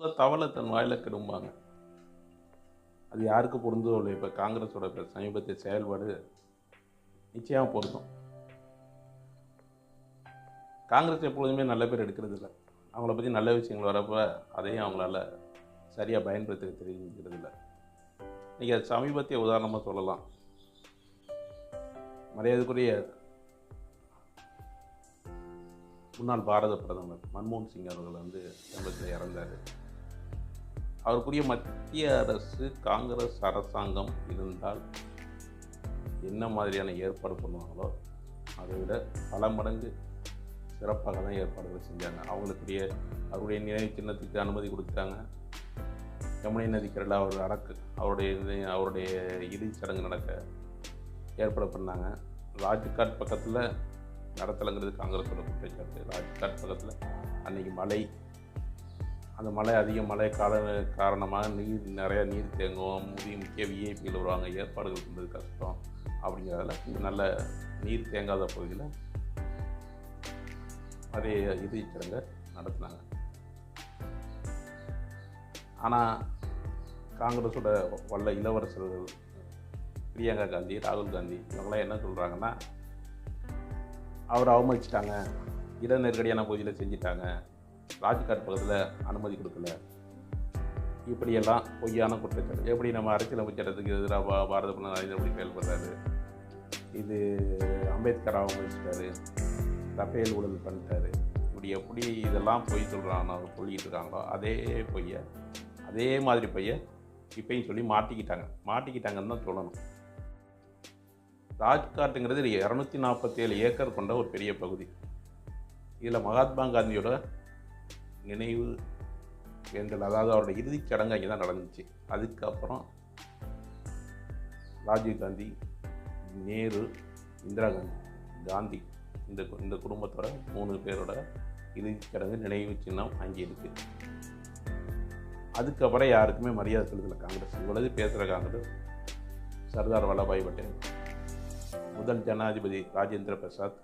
முதல் தவளை தன் வாயில் கிடும்பாங்க. அது யாருக்கு பொருந்தோ இல்லை இப்போ காங்கிரஸோட சமீபத்திய செயல்பாடு நிச்சயமாக பொருந்தும். காங்கிரஸ் எப்பொழுதுமே நல்ல பேர் எடுக்கிறது இல்லை. அவங்கள பற்றி நல்ல விஷயங்கள் வரப்போ அதையும் அவங்களால சரியாக பயன்படுத்த தெரிஞ்சுக்கிறது இல்லை. நீங்கள் சமீபத்திய உதாரணமாக சொல்லலாம். மரியாதைக்குரிய முன்னாள் பாரத பிரதமர் மன்மோகன் சிங் அவர்கள் வந்து சமீபத்தில் இறந்தார். அவருக்குரிய மத்திய அரசு காங்கிரஸ் அரசாங்கம் இருந்தால் என்ன மாதிரியான ஏற்பாடு பண்ணுவாங்களோ அதை விட பல மடங்கு சிறப்பாக தான் ஏற்பாடுகள் செஞ்சாங்க. அவங்களுக்குரிய அவருடைய நினைவு சின்னத்துக்கு அனுமதி கொடுத்தாங்க யமுனை நதிக்கரில் அவர் அடக்கு அவருடைய அவருடைய இறுதிச் சடங்கு நடக்க ஏற்பாடு பண்ணாங்க. ராஜ்காட் பக்கத்தில் நடத்தலைங்கிறது காங்கிரஸோட குற்றச்சாட்டு. ராஜ்காட் பக்கத்தில் அன்றைக்கி மழை அந்த மழை அதிக மழை கால காரணமாக நீர் நிறையா நீர் தேங்கும் முக்கிய முக்கிய விஐபியில் வருவாங்க ஏற்பாடுகள் பண்ணுறது கஷ்டம் அப்படிங்கிறதால நல்ல நீர் தேங்காத பகுதியில் அதே இறுதிச் சடங்கை நடத்தினாங்க. ஆனால் காங்கிரஸோட வல்ல இளவரசர்கள் பிரியங்கா காந்தி ராகுல் காந்தி இவங்களாம் என்ன சொல்கிறாங்கன்னா அவரை அவமதிச்சிட்டாங்க. இட நெருக்கடியான பகுதியில் செஞ்சிட்டாங்க. ராஜ்காட் பக்கத்தில் அனுமதி கொடுக்கல. இப்படியெல்லாம் பொய்யான குற்றச்சாட்டு. எப்படி நம்ம அரசியல் அமைச்சரத்துக்கு எதிராக பாரத பிரதமர் நரேந்திர மோடி செயல்படுறாரு? இது அம்பேத்கர் அவமதிச்சிட்டாரு ரஃபேல் ஊழல் பண்ணிட்டாரு. இப்படி எப்படி இதெல்லாம் பொய் சொல்கிறாங்க சொல்லிட்டு இருக்காங்களோ அதே பொய்ய அதே மாதிரி பொய்யை இப்பயும் சொல்லி மாட்டிக்கிட்டாங்க. மாட்டிக்கிட்டாங்கன்னு தான் சொல்லணும். ராஜ்காட்டுங்கிறது இரநூத்தி நாற்பத்தேழு ஏக்கர் கொண்ட ஒரு பெரிய பகுதி. இதில் மகாத்மா காந்தியோட நினைவு வேண்டல் அதாவது அவரோட இறுதிச் சடங்கு அங்கே தான் நடந்துச்சு. அதுக்கப்புறம் ராஜீவ் காந்தி நேரு இந்திரா காந்தி காந்தி இந்த கு- இந்த குடும்பத்தோட மூணு பேரோட இறுதிச் சடங்கு நினைவு சின்னம் அங்கே இருக்குது அதுக்கப்புறம் யாருக்குமே மரியாதை செலுத்தலை காங்கிரஸ். இவ்வளவு பேசுகிற காங்கிரஸ் சர்தார் வல்லபாய் பட்டேல் முதல் ஜனாதிபதி ராஜேந்திர பிரசாத்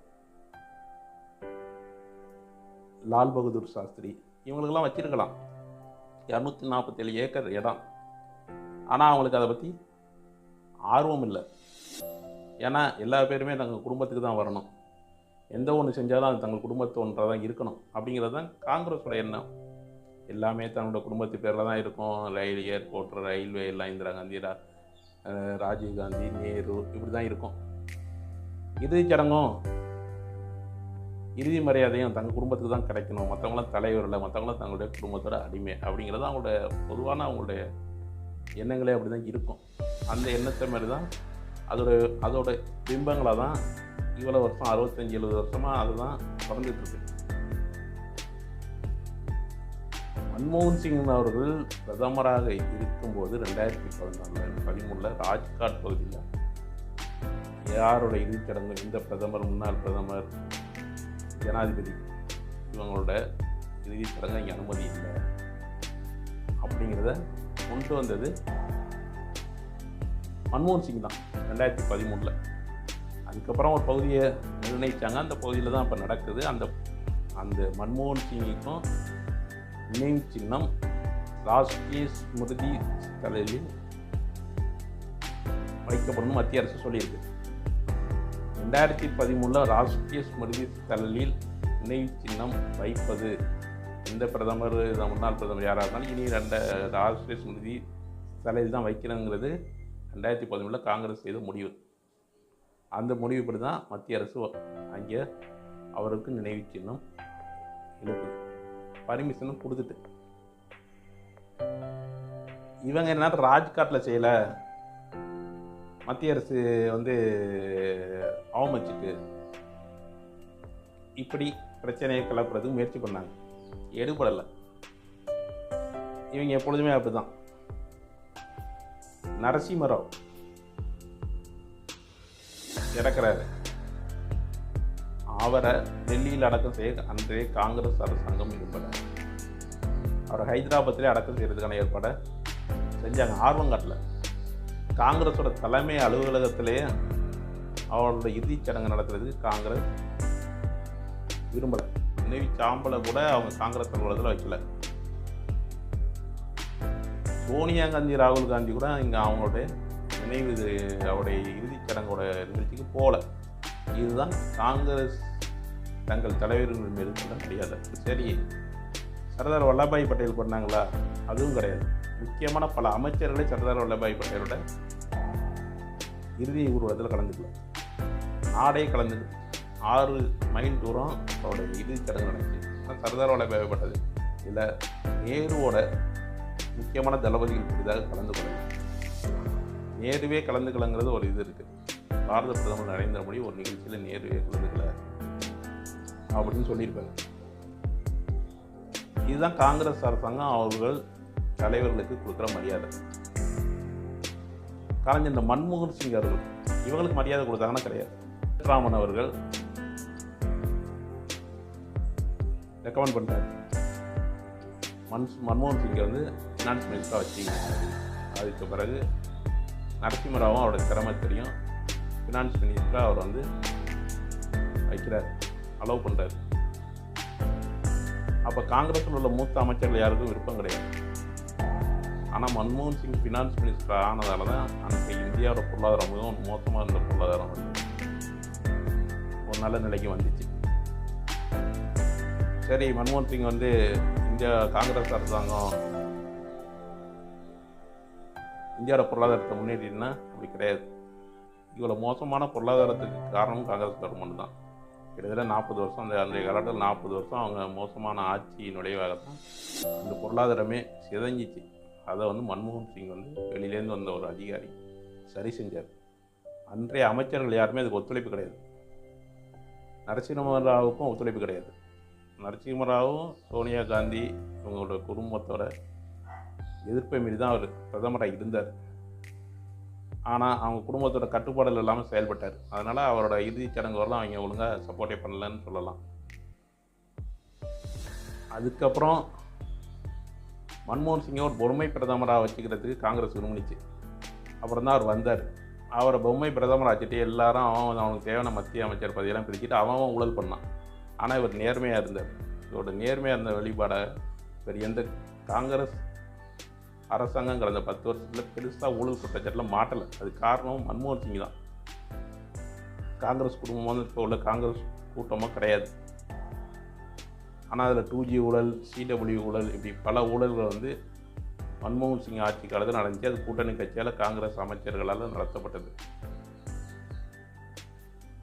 லால் பகதூர் சாஸ்திரி இவங்களுக்கெல்லாம் வச்சிருக்கலாம். இரநூத்தி நாற்பத்தேழு ஏக்கர் இடம். ஆனால் அவங்களுக்கு அதை பற்றி ஆர்வம் இல்லை. ஏன்னா எல்லா பேருமே தங்கள் குடும்பத்துக்கு தான் வரணும். எந்த ஒன்று செஞ்சாலும் அது தங்கள் குடும்பத்து ஒன்றாக தான் இருக்கணும். அப்படிங்கிறது தான் காங்கிரஸோட எண்ணம். எல்லாமே தன்னோட குடும்பத்து பேரில் தான் இருக்கும். ரயில் ஏர்போர்ட் ரயில்வே எல்லாம் இந்திரா காந்தி ரா- ராஜீவ்காந்தி ராஜீவ் காந்தி நேரு இப்படி தான் இருக்கும். இறுதிச் சடங்கும் இறுதி மரியாதையும் தங்கள் குடும்பத்துக்கு தான் கிடைக்கணும். மற்றவங்களாம் தலைவர் இல்லை மற்றவங்களாம் தங்களுடைய குடும்பத்தோட அடிமை அப்படிங்கிறது அவங்களுடைய பொதுவான அவங்களுடைய எண்ணங்களே அப்படி தான் இருக்கும். அந்த எண்ணத்தை மாதிரி தான் அதோட அதோட பிம்பங்களாக தான் இவ்வளோ வருஷம் அறுபத்தஞ்சி எழுபது வருஷமாக அதுதான் பிறந்துட்டுருக்கு மன்மோகன் சிங் அவர்கள் பிரதமராக இருக்கும்போது ரெண்டாயிரத்தி பதினாலு பதிமூணில் ராஜ்காட் பகுதியில் யாரோட இறுதிச்சடங்கு இந்த பிரதமர் முன்னாள் பிரதமர் ஜனாதிபதி இவங்களோட இறுதிச்சடங்கு இங்கே அனுமதி இல்லை. அப்படிங்கிறத கொண்டு வந்தது மன்மோகன் சிங் தான் ரெண்டாயிரத்தி பதிமூணில். அதுக்கப்புறம் ஒரு பகுதியை நிர்ணயித்தாங்க அந்த பகுதியில் தான் இப்போ நடக்குது. அந்த அந்த மன்மோகன் சிங்குக்கும் நினைவு சின்னம் ராஷ்டிரிய ஸ்மிருதி தலையில் வைக்கப்படணும் மத்திய அரசு சொல்லியிருக்கு. ரெண்டாயிரத்தி பதிமூணில் ராஷ்டிரிய ஸ்மிருதி ஸ்தலில் நினைவு சின்னம் வைப்பது. எந்த பிரதமர் முன்னாள் பிரதமர் யாராக இருந்தாலும் இனி ரெண்ட ராஷ்டிரிய ஸ்மிருதி ஸ்தலில் தான் வைக்கணுங்கிறது ரெண்டாயிரத்தி பதிமூணில் காங்கிரஸ் செய்த முடிவு. அந்த முடிவுப்படி தான் மத்திய அரசு அங்கே அவருக்கு நினைவு சின்னம் எழுப்புது பர்மிஷனும் கொடுத்துட்டு. இவங்க என்ன ராஜ்காட்டில் செய்யலை. மத்திய அரசு வந்து அவமதிச்சுட்டு இப்படி பிரச்சனையை கிளப்புறதுக்கு முயற்சி பண்ணாங்க. எடுபடலை. இவங்க எப்பொழுதுமே அப்படிதான். நரசிம்மராவ் இறக்குறாரு. அவரை டெல்லியில் அடக்கம் செய்ய அன்றைய காங்கிரஸ் அரசாங்கம் விரும்பலை. அவரை ஹைதராபாத்திலே அடக்கம் செய்கிறதுக்கான ஏற்பாடை செஞ்சாங்க. ஆர்வம் காட்டல. காங்கிரஸோட தலைமை அலுவலகத்திலே அவரோட இறுதிச் சடங்கு நடத்துறதுக்கு காங்கிரஸ் விரும்பலை. நினைவு சாம்பலை கூட அவங்க காங்கிரஸ் அலுவலகத்தில் வைக்கல. சோனியா காந்தி ராகுல் காந்தி கூட இங்கே அவங்களுடைய நினைவு இது அவருடைய இறுதிச் சடங்கோட நிகழ்ச்சிக்கு போகல இதுதான் காங்கிரஸ் தங்கள் தலைவர்கள் மீது கொண்ட கிடையாது. சரி சர்தார் வல்லபாய் பட்டேல் பண்ணாங்களா? அதுவும் கிடையாது. முக்கியமான பல அமைச்சர்களே சர்தார் வல்லபாய் பட்டேலோட இறுதி ஊர்வலத்தில் கலந்துக்கல நாடே கலந்து ஆறு மைல் தூரம் அவருடைய இறுதி சடங்கு நடந்துச்சு ஆனால் சர்தார் வல்லபாய் பட்டது இதில் நேருவோட முக்கியமான தளபதிகள் புதிதாக கலந்து கொள்ளல நேருவே கலந்துக்கலங்கிறது ஒரு இது இருக்குது. பாரத பிரதமர் நரேந்திர மோடி ஒரு நிகழ்ச்சியில் நேருவே கலந்துக்கல அப்படின்னு சொல்லியிருப்பாங்க இதுதான் காங்கிரஸ் அரசாங்கம் அவர்கள் தலைவர்களுக்கு கொடுக்குற மரியாதை. கலைஞர் இந்த மன்மோகன் சிங் அவர்கள் இவங்களுக்கு மரியாதை கொடுத்தாங்கன்னா கிடையாது. ராமன் அவர்கள் ரெக்கமெண்ட் பண்ணுறாரு மன் மன்மோகன் சிங்கை வந்து ஃபினான்ஸ் மினிஸ்டராக வச்சு அதுக்கு பிறகு நரசிம்மராவும் அவரோட திறமை தெரியும். ஃபினான்ஸ் மினிஸ்டராக அவர் வந்து வைக்கிறார் அலோவ் பண்ணுறாரு அப்போ காங்கிரஸில் உள்ள மூத்த அமைச்சர்கள் யாருக்கும் விருப்பம் கிடையாது. ஆனால் மன்மோகன் சிங் ஃபினான்ஸ் மினிஸ்டர் ஆனதால தான் அன்றைக்கு இந்தியாவோட பொருளாதாரம் மிகவும் மோசமாக இருந்த பொருளாதாரம் வந்து ஒரு நல்ல நிலைக்கு வந்துச்சு. சரி மன்மோகன் சிங் வந்து இந்தியா காங்கிரஸ் அரசாங்கம் இந்தியாவோட பொருளாதாரத்தை முன்னேறினா அப்படி கிடையாது. இவ்வளோ மோசமான பொருளாதாரத்துக்கு காரணம் காங்கிரஸ் கவர்மெண்ட் தான். கிட்டத்தட்ட நாற்பது வருஷம் அந்த அந்த காலத்தில் நாற்பது வருஷம் அவங்க மோசமான ஆட்சி நுழைவாக தான் இந்த பொருளாதாரமே சிதஞ்சிச்சு. அதை வந்து மன்மோகன் சிங் வந்து வெளியிலேருந்து வந்த ஒரு அதிகாரி சரி செஞ்சார். அன்றைய அமைச்சர்கள் யாருமே அதுக்கு ஒத்துழைப்பு கிடையாது. நரசிம்மராவுக்கும் ஒத்துழைப்பு கிடையாது. நரசிம்மராவும் சோனியா காந்தி இவங்களோட குடும்பத்தோட எதிர்ப்பை மீறி தான் அவர் பிரதமராக இருந்தார். ஆனால் அவங்க குடும்பத்தோட கட்டுப்பாடுகள் இல்லாமல் செயல்பட்டார். அதனால் அவரோட இறுதிச் சடங்கு வரலாம் அவங்க ஒழுங்காக சப்போர்ட்டே பண்ணலன்னு சொல்லலாம். அதுக்கப்புறம் மன்மோகன் சிங்கை ஒரு பொம்மை பிரதமராக வச்சுக்கிறதுக்கு காங்கிரஸ் விரும்பிச்சு. அப்புறம் தான் அவர் வந்தார். அவரை பொம்மை பிரதமர் ஆச்சுட்டு எல்லாரும் அவன் அவனுக்கு தேவையான மத்திய அமைச்சர் பதவியெல்லாம் பிரிச்சுட்டு அவன் அவன் ஊழல் பண்ணான். ஆனால் இவர் நேர்மையாக இருந்தார். இவரோட நேர்மையாக இருந்த வெளிப்பாடை வேறு எந்த காங்கிரஸ் அரசாங்கம் கடந்த பத்து வருஷத்தில் பெருசாக ஊழல் குற்றச்சாட்டில் மாட்டலை. அது காரணம் மன்மோகன் சிங் தான். காங்கிரஸ் குடும்பம் வந்து இப்போ உள்ள காங்கிரஸ் கூட்டமாக கிடையாது. ஆனால் அதில் டூ ஜி ஊழல் சிடபிள்யூ ஊழல் இப்படி பல ஊழல்கள் வந்து மன்மோகன் சிங் ஆட்சி காலத்தில் நடந்துச்சு. அது கூட்டணி கட்சியால் காங்கிரஸ் அமைச்சர்களால் நடத்தப்பட்டது.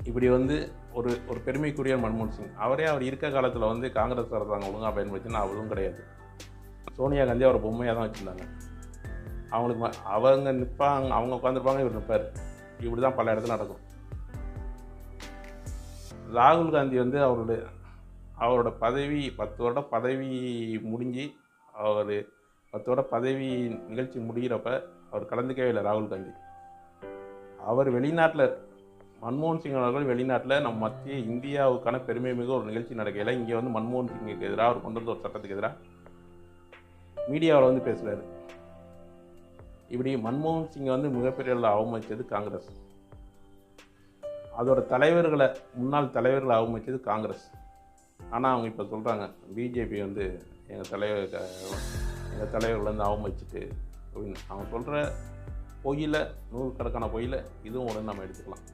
இப்படி வந்து ஒரு ஒரு பெருமைக்குரிய மன்மோகன் சிங். அவரே அவர் இருக்க காலத்தில் வந்து காங்கிரஸ் அரசாங்கம் ஒழுங்காக பயன்படுத்தினா அவரும் கிடையாது. சோனியா காந்தி அவரை பொம்மையாக தான் வச்சுருந்தாங்க. அவங்களுக்கு அவங்க நிற்பாங்க அவங்க உட்காந்துருப்பாங்க இவர் நிற்பார் இப்படி தான் பல இடத்துல நடக்கும். ராகுல் காந்தி வந்து அவருடைய அவரோட பதவி பத்து வருட பதவி முடிஞ்சு அவர் பத்து வருட பதவி நிகழ்ச்சி முடிகிறப்ப அவர் கலந்துக்கவே இல்லை ராகுல் காந்தி. அவர் வெளிநாட்டில் மன்மோகன் சிங் அவர்கள் வெளிநாட்டில் நம்ம மத்திய இந்தியாவுக்கான பெருமை மிக ஒரு நிகழ்ச்சி நடக்கையில் இங்கே வந்து மன்மோகன் சிங்குக்கு எதிராக அவர் கொண்டு வந்த ஒரு சட்டத்துக்கு எதிராக மீடியாவில் வந்து பேசுகிறாரு இப்படி மன்மோகன் சிங்கை வந்து மிகப்பெரிய அளவில் காங்கிரஸ். அதோட தலைவர்களை முன்னாள் தலைவர்களை அவமதித்தது காங்கிரஸ். ஆனால் அவங்க இப்போ சொல்கிறாங்க பிஜேபி வந்து எங்கள் தலைவர் எங்கள் தலைவர்களேருந்து அவமதிச்சிட்டு அப்படின்னு. அவங்க சொல்கிற பொய்யில் நூறுக்கணக்கான பொய்யில் இதுவும் உடனே நம்ம எடுத்துக்கலாம்.